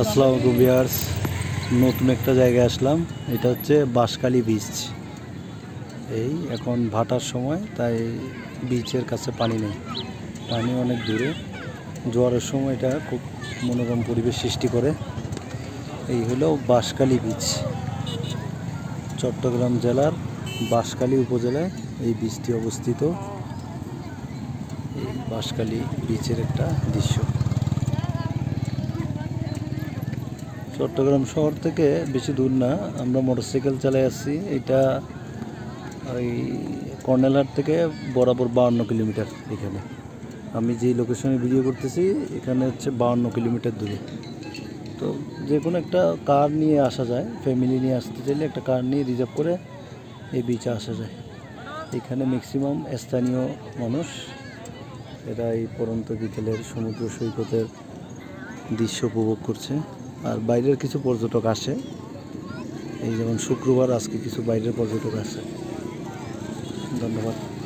আসসালামু বিয়ার্স নতুন একটা জায়গায় আসলাম। এটা হচ্ছে বাঁশখালী বিচ এই এখন ভাটার সময়, তাই বিচের কাছে পানি নেই। পানি অনেক দূরে। জোয়ারের সময় এটা খুব মনোরম পরিবেশ সৃষ্টি করে। এই হলো বাঁশখালী বিচ চট্টগ্রাম জেলার বাঁশখালী উপজেলায় এই বীজটি অবস্থিত। এই বাঁশখালী বিচের একটা দৃশ্য। চট্টগ্রাম শহর থেকে বেশি দূর না। আমরা মোটরসাইকেল চালাই আসছি। এটা ওই কর্নেলহাট থেকে বরাবর বাউন্ন কিলোমিটার এখানে। আমি যেই লোকেশনে ভিডিও করতেছি, এখানে হচ্ছে বাউন্ন কিলোমিটার দূরে। তো যে কোনো একটা কার নিয়ে আসা যায়। ফ্যামিলি নিয়ে আসতে চাইলে একটা কার নিয়ে রিজার্ভ করে এই বিচে আসা যায়। এখানে ম্যাক্সিমাম স্থানীয় মানুষ, এরা এই পরন্ত বিকেলের সমুদ্র সৈকতের দৃশ্য উপভোগ করছে। আর বাইরের কিছু পর্যটক আসে। এই যেমন শুক্রবার আজকে কিছু বাইরের পর্যটক আসে। ধন্যবাদ।